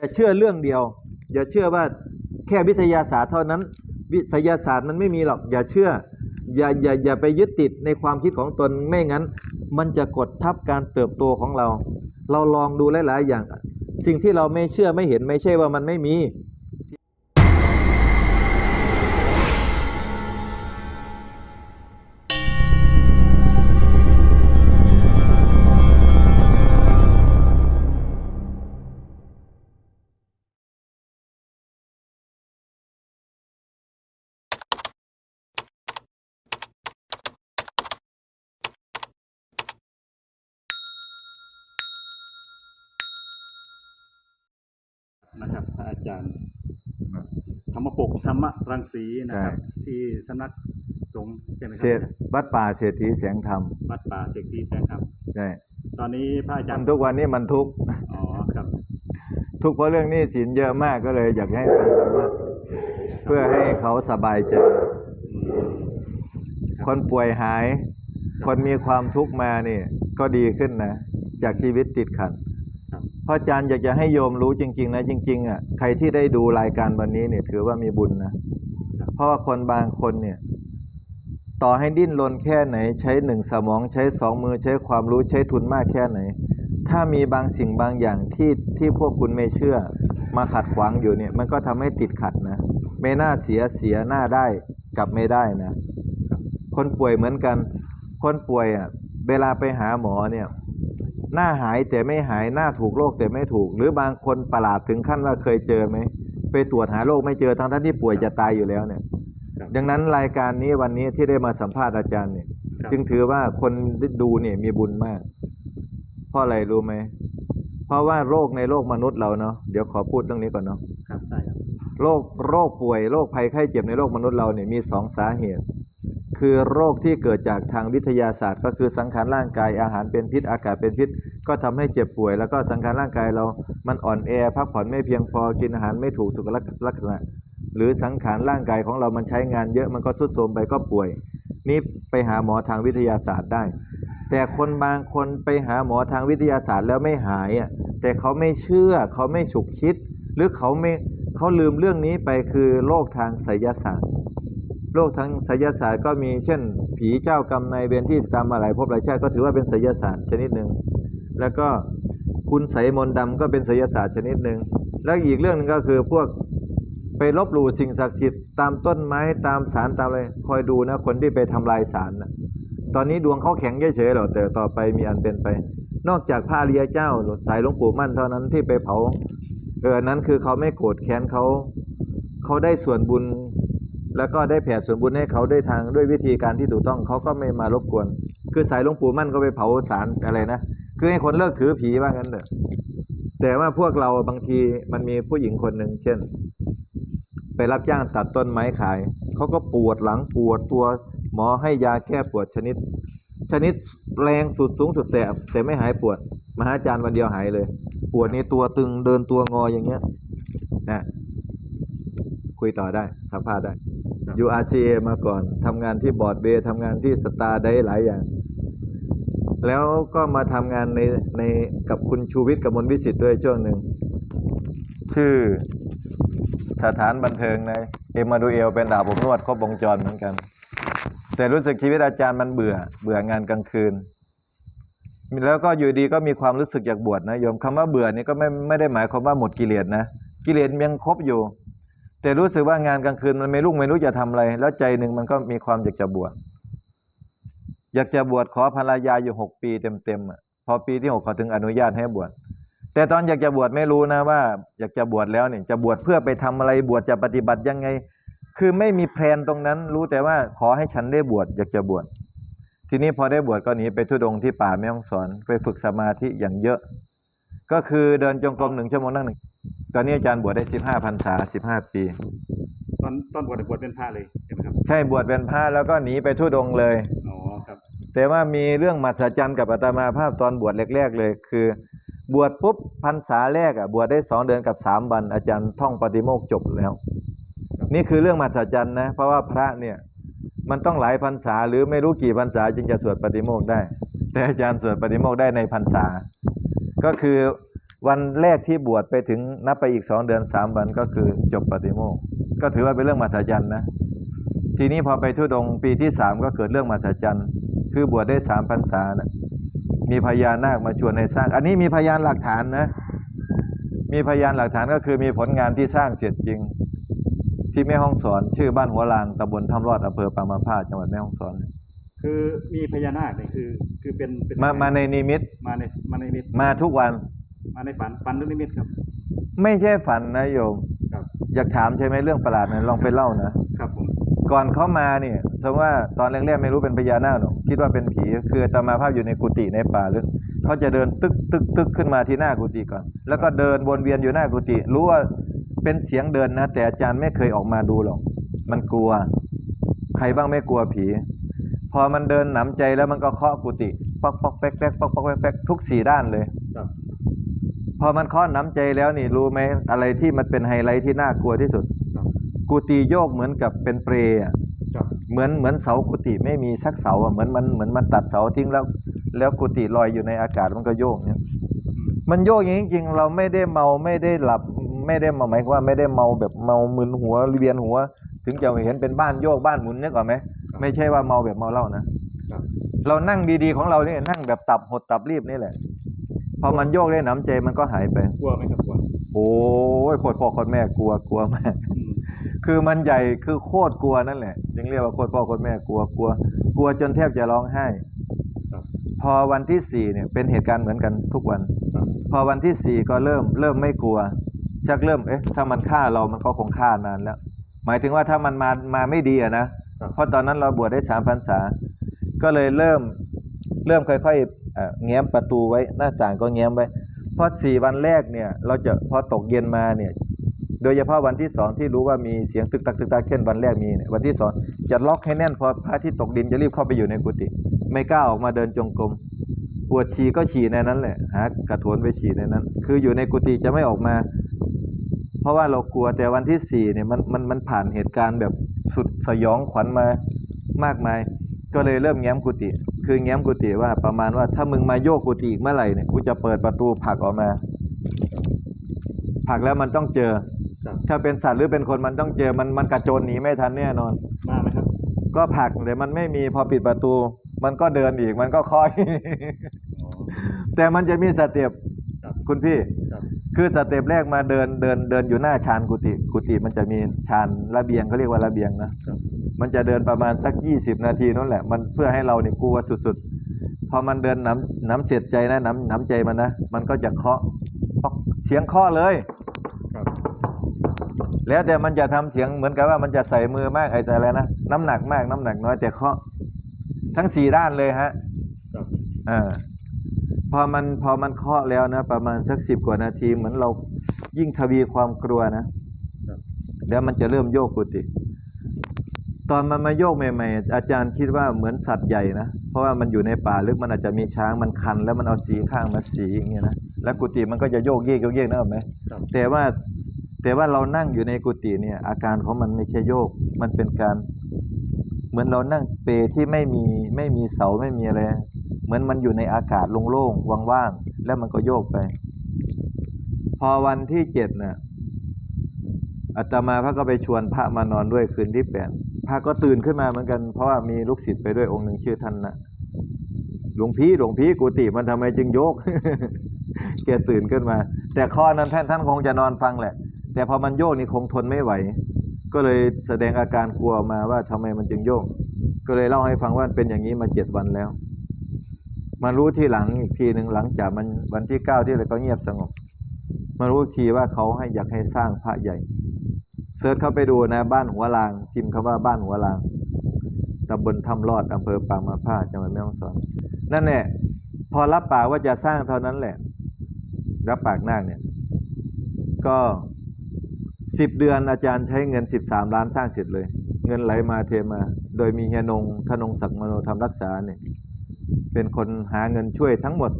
อย่าเชื่อเรื่องเดียว อย่าเชื่อว่าแค่วิทยาศาสตร์เท่านั้น วิทยาศาสตร์มันไม่มีหรอก อย่าเชื่อ อย่าอย่าอย่าไปยึดติดในความคิดของตนไม่งั้น มันจะกดทับการเติบโตของเรา เราลองดูหลาย ๆ อย่าง สิ่งที่เราไม่เชื่อไม่เห็นไม่ใช่ว่ามันไม่มี นะครับพระอาจารย์ธรรมปกธรรมรังสีนะครับ ที่สำนักสงฆ์ใช่ไหมคเศรัษวัดป่าเศรษฐีแสงธรรมวัดป่าเสกทีแสงธรรมใช่ตอนนี้พระอาจารมันย์ทุกวันนี้มันทุกข์อ๋อครับ ทุกข์เพราะเรื่องหนี้สินเยอะมากก็เลยอยากให้ฟังธรรมะเพื่อให้เขาสบายใจอืมคนป่วยหาย คนมีความทุกข์มานี่ก็ดีขึ้นนะ จากชีวิตติดขัดครับเพราะอาจารย์อยากจะให้โยมรู้จริง ๆ นะ จริง ๆอะใครที่ได้ดูรายการวันนี้เนี่ยถือว่ามีบุญนะ เพราะว่าคนบางคนเนี่ย ต่อให้ดิ้นรนแค่ไหน ใช้หนึ่งสมองใช้สองมือใช้ความรู้ใช้ทุนมากแค่ไหน ถ้ามีบางสิ่งบางอย่างที่ที่พวกคุณไม่เชื่อ มาขัดขวางอยู่เนี่ย มันก็ทำให้ติดขัดนะไม่น่าเสียเสียหน้าได้กลับไม่ได้นะ คนป่วยเหมือนกัน คนป่วยอะเวลาไปหาหมอเนี่ย หน้าหายแต่ไม่หายหน้าถูกโรคแต่ไม่ถูก หรือบางคนประหลาดถึงขั้นว่าเคยเจอไหมไปตรวจหาโรคไม่เจอทั้งท่านที่ป่วยจะตายอยู่แล้วเนี่ยครับดังนั้นรายการนี้วันนี้ที่ได้มาสัมภาษณ์อาจารย์เนี่ยครับจึงถือว่าคนดูเนี่ยมีบุญมาก เพราะอะไรรู้ไหมเพราะว่าโรคในโลกมนุษย์เราเนาะเดี๋ยวขอพูดเรื่องนี้ก่อนเนาะครับได้ครับโรคโรคป่วยโรคภัยไข้เจ็บในโลกมนุษย์เราเนี่ยมีสองสาเหตุ คือโรคที่เกิดจากทางวิทยาศาสตร์ ก็คือสังขารร่างกายอาหารเป็นพิษอากาศเป็นพิษ ก็ทำให้เจ็บป่วย แล้วก็สังขารร่างกายเรา มันอ่อนแอพักผ่อนไม่เพียงพอกินอาหารไม่ถูกสุขลักษณะ หรือสังขารร่างกายของเรามันใช้งานเยอะมันก็ทรุดโทรมไปก็ป่วย นี่ไปหาหมอทางวิทยาศาสตร์ได้ แต่คนบางคนไปหาหมอทางวิทยาศาสตร์แล้วไม่หายอะแต่เขาไม่เชื่อเขาไม่ฉุกคิด หรือเขาไม่เขาลืมเรื่องนี้ไปคือโรคทางไสยศาสตร์ โรคทางไสยศาสตร์ก็มีเช่น ผีเจ้ากรรมนายเวรที่ตามมาหลายภพหลายชาติก็ถือว่าเป็นไสยศาสตร์ชนิดหนึ่งแล้วก็คุณไสมนต์ดำก็เป็นไสยศาสตร์ชนิดหนึ่งแล้วอีกเรื่องหนึงก็คือพวกไปลบหลู่สิ่งศักดิ์สิทธิ์ตามต้นไม้ตามสารตามอะไรคอยดูนะคนที่ไปทำลายสารนะตอนนี้ดวงเขาแข็งเฉยๆหรอกแต่ต่อไปมีอันเป็นไป นอกจากพระอริยเจ้าสายหลวงปู่มั่นเท่านั้นที่ไปเผาเออนั้นคือเขาไม่โกรธแค้นเขาเขาได้ส่วนบุญ แล้วก็ได้แผ่ส่วนบุญให้เขาด้วยทางด้วยวิธีการที่ถูกต้องเขาก็ไม่มารบกวน คือสายหลวงปู่มั่นก็ไปเผาสารอะไรนะ คือให้คนเลิกถือผีว่างั้นเถอะแต่ว่าพวกเราบางทีมันมีผู้หญิงคนหนึ่งเช่น ไปรับจ้างตัดต้นไม้ขาย เขาก็ปวดหลังปวดตัวหมอให้ยาแก้ปวดชนิด ชนิดแรงสุดสูงสุดแต่แต่ไม่หายปวดมาหาจารย์วันเดียวหายเลย ปวดในตัวตึงเดินตัวงออย่างเงี้ยนะคุยต่อได้สัมภาษณ์ได้ อยู่ RCA มาก่อนทำงานที่บอร์ดเบย์ทำงานที่สตาร์ได้หลายอย่าง แล้วก็มาทำงานในในกับคุณชูวิทย์กับมนวิสิทธ์ด้วยช่วงหนึ่ง ชื่อสถานบันเทิงในเอมาดูเอลเป็นดาบผมนวดครบวงจรเหมือนกัน แต่รู้สึกชีวิตอาจารย์มันเบื่อ เบื่องานกลางคืน แล้วก็อยู่ดีก็มีความรู้สึกอยากบวชนะโยมคำว่าเบื่อนี่ก็ไม่ไม่ได้หมายความว่าหมดกิเลสนะ กิเลสยังครบอยู่ แต่รู้สึกว่างานกลางคืนมันไม่รุ่งไม่รู้จะทำอะไร แล้วใจหนึ่งมันก็มีความอยากจะบวชอยากจะบวชขอภรรยาอยู่หกปีเต็มๆอะพอปีที่หกเขาถึงอนุญาตให้บวชแต่ตอนอยากจะบวชไม่รู้นะว่า อยากจะบวชแล้วเนี่ยจะบวชเพื่อไปทำอะไรบวชจะปฏิบัติยังไง คือไม่มีแพลนตรงนั้น รู้แต่ว่าขอให้ฉันได้บวชอยากจะบวชทีนี้พอได้บวชก็หนีไปทุดงที่ป่าแม่ฮ่องสอนไปฝึกสมาธิอย่างเยอะ ก็คือเดินจงกรมหนึ่งชั่วโมงนั่งหนึ่ง ตอนนี้อาจารย์บวชได้สิบห้าพรรษาสิบห้าปี ตอนตอนบวชบวชเป็นพระเลยใช่ไหมครับ ใช่บวชเป็นพระแล้วก็หนีไปทุดงค์เลย อ๋อครับ แต่ว่ามีเรื่องมหัศจรรย์กับอาตมาภาพตอนบวชแรกๆเลย คือบวชปุ๊บพรรษาแรกอะบวชได้สองเดือนกับสามวัน อาจารย์ท่องปฏิโมกข์จบแล้ว นี่คือเรื่องมหัศจรรย์นะ เพราะว่าพระเนี่ยมันต้องหลายพรรษาหรือไม่รู้กี่พรรษาจึงจะสวดปฏิโมกข์ได้ แต่อาจารย์สวดปฏิโมกข์ได้ในพรรษา ก็คือ วันแรกที่บวชไปถึงนับไปอีกสองเดือนสามวันก็คือจบปฏิโมกข์ก็ถือว่าเป็นเรื่องมหัศจรรย์นะ ทีนี้พอไปทุดงค์ปีที่สามก็เกิดเรื่องมหัศจรรย์ คือบวชได้สามพรรษานะมีพญานาคมาชวนให้สร้าง อันนี้มีพยานหลักฐานนะ มีพยานหลักฐานก็คือมีผลงานที่สร้างเสร็จจริง ที่แม่ห้องสอนชื่อบ้านหัวลางตำบลถ้ำรอดอำเภอปางมาผ้าจังหวัดแม่ฮ่องสอนคือมีพญานาคเนี่ยคือคือเป็นเป็นมามาในนิมิตมาในมาในนิมิตมาทุกวัน มาในฝันฝันหรือนิมิตครับ ไม่ใช่ฝันนะโยม ครับ อยากถามใช่ไหมเรื่องประหลาดนะลองไปเล่านะ ครับผม ก่อนเขามาเนี่ยสมมติว่าตอนแรกๆไม่รู้เป็นพญานาคหรอกคิดว่าเป็นผีคืออาตมาภาพอยู่ในกุฏิในป่าลึกเขาจะเดินตึกตึกตึกขึ้นมาที่หน้ากุฏิก่อน แล้วก็เดินวนเวียนอยู่หน้ากุฏิรู้ว่าเป็นเสียงเดินนะ แต่อาจารย์ไม่เคยออกมาดูหรอก มันกลัว ใครบ้างไม่กลัวผี พอมันเดินหนำใจแล้วมันก็เคาะกุฏิป๊อกป๊อกแป๊กแป๊กป๊อกป๊อกแป๊กแป๊กทุกสี่ด้านเลยครับ พอมันเคาะหนำใจแล้วนี่รู้ไหมอะไรที่มันเป็นไฮไลท์ที่น่ากลัวที่สุดครับกุฏิโยกเหมือนกับเป็นเปรย์อะครับเหมือนเหมือนเสากุฏิไม่มีสักเสาอะเหมือนมันเหมือนมันตัดเสาทิ้งแล้ว แล้วกุฏิลอยอยู่ในอากาศมันก็โยกเนี่ยอืมมันโยกอย่างนี้จริงๆเราไม่ได้เมาไม่ได้หลับไม่ได้เมาหมายความว่าไม่ได้เมาแบบเมามึนหัวเวียนหัว ถึงจะเห็นเป็นบ้านโยกบ้านหมุนเนี่ยก่อนไหมไม่ใช่ว่าเมาแบบเมาเหล้านะครับเรานั่งดีๆของเราเนี่ยนั่งแบบตับหดตับรีบนี่แหละ พอมันโยกได้หนำใจมันก็หายไป กลัวไหมครับกลัวโอ้ยโคตรพ่อโคตรแม่กลัวกลัวมากอืมคือมันใหญ่คือโคตรกลัวนั่นแหละจึงเรียกว่าโคตรพ่อโคตรแม่กลัวกลัว กลัวจนแทบจะร้องไห้ครับพอวันที่สี่เนี่ยเป็นเหตุการณ์เหมือนกันทุกวันครับพอวันที่สี่ก็เริ่มเริ่มไม่กลัว ชักเริ่มเอ๊ะถ้ามันฆ่าเรามันก็คงฆ่านานแล้ว หมายถึงว่าถ้ามันมามาไม่ดีอะนะครับเพราะตอนนั้นเราบวชได้สามพรรษา ก็เลยเริ่มเริ่มค่อยๆเอ่อ แง้มประตูไว้หน้าต่างก็แง้มไว้เพราะสี่วันแรกเนี่ยเราจะพอตกเย็นมาเนี่ยโดยเฉพาะวันที่สองที่รู้ว่ามีเสียงตึกตักตึกตักเช่นวันแรกมีเนี่ยวันที่สองจะล็อกให้แน่นพอพระที่ตกดินจะรีบเข้าไปอยู่ในกุฏิไม่กล้าออกมาเดินจงกรมปวดฉี่ก็ฉี่ในนั้นแหละหากระโถนไปฉี่ในนั้น คืออยู่ในกุฏิจะไม่ออกมา เพราะว่าเรากลัวแต่วันที่สี่เนี่ยมันมันมันผ่านเหตุการณ์แบบสุดสยองขวัญมามากมาย ก็เลยเริ่มแง้มกุฏิ คือแง้มกุฏิว่าประมาณว่าถ้ามึงมาโยกกุฏิอีกเมื่อไหร่เนี่ยกูจะเปิดประตูผลักออกมาผลักแล้วมันต้องเจอครับถ้าเป็นสัตว์หรือเป็นคนมันต้องเจอมันมันกระโจนหนีไม่ทันแน่นอนมาไหมครับ ก็ผลักแต่มันไม่มีพอปิดประตู มันก็เดินอีกมันก็คอยอ๋อแต่มันจะมีสเต็ปครับคุณพี่ครับคือสเต็ปแรกมาเดินเดินเดินอยู่หน้าชานกุฏิกุฏิมันจะมีชานระเบียงเขาเรียกว่าระเบียงนะครับ มันจะเดินประมาณสักยี่สิบนาทีนั่นแหละ มันเพื่อให้เราเนี่ยกลัวสุดๆ พอมันเดินน้ำน้ำเสียดใจนะน้ำน้ำใจมันนะ มันก็จะเคาะป๊อกเสียงเคาะเลยครับแล้วแต่มันจะทำเสียงเหมือนกับว่ามันจะใส่มือมากไอ้ใจอะไรนะน้ำหนักมากน้ำหนักน้อยแต่เคาะทั้งสี่ด้านเลยฮะครับอ่าพอมันพอมันเคาะแล้วนะ ประมาณสักสิบกว่านาทีเหมือนเรายิ่งทวีความกลัวนะครับแล้วมันจะเริ่มโยกกุฏิ ตอนมันมาโยกใหม่ๆ อาจารย์คิดว่าเหมือนสัตว์ใหญ่นะ เพราะว่ามันอยู่ในป่าลึกมันอาจจะมีช้างมันคัน แล้วมันเอาสีข้างมาสีอย่างเงี้ยนะ แล้วกุฏิมันก็จะโยกเยกโยกเยกนะเห็นไหมครับแต่ว่าแต่ว่าเรานั่งอยู่ในกุฏิเนี่ย อาการของมันไม่ใช่โยก มันเป็นการ เหมือนเรานั่งเปลที่ไม่มีไม่มีเสาไม่มีอะไรเหมือนมันอยู่ในอากาศโล่งๆว่างๆแล้วมันก็โยกไป พอวันที่เจ็ดน่ะอาตมาพระก็ไปชวนพระมานอนด้วยคืนที่แปด พระก็ตื่นขึ้นมาเหมือนกัน เพราะว่ามีลูกศิษย์ไปด้วยองค์หนึ่งชื่อท่านนะหลวงพี่หลวงพี่กุฏิมันทำไมจึงโยกแกตื่นขึ้นมา แต่ข้อนั้นท่านท่านคงจะนอนฟังแหละ แต่พอมันโยกนี่คงทนไม่ไหว ก็เลยแสดงอาการกลัวมาว่าทำไมมันจึงโยก ก็เลยเล่าให้ฟังว่าเป็นอย่างนี้มาเจ็ดวันแล้ว มารู้ทีหลังอีกทีหนึ่งหลังจากมันวันที่เก้าที่อะไรก็เงียบสงบมารู้ทีว่าเขาให้อยากให้สร้างพระใหญ่ เสิร์ชเข้าไปดูนะ บ้านหัวลาง พิมพ์คำว่าบ้านหัวลางตำบลถ้ำรอดอำเภอปางมาผ้าจังหวัดแม่ฮ่องสอนนั่นแหละพอรับปากว่าจะสร้างเท่านั้นแหละ รับปากนาคเนี่ย ก็สิบเดือนอาจารย์ใช้เงินสิบสามล้านสร้างเสร็จเลย เงินไหลมาเทมา โดยมีเฮียนงธนงศักดิ์มโนธรรมรักษาเนี่ยเป็นคนหาเงินช่วยทั้งหมด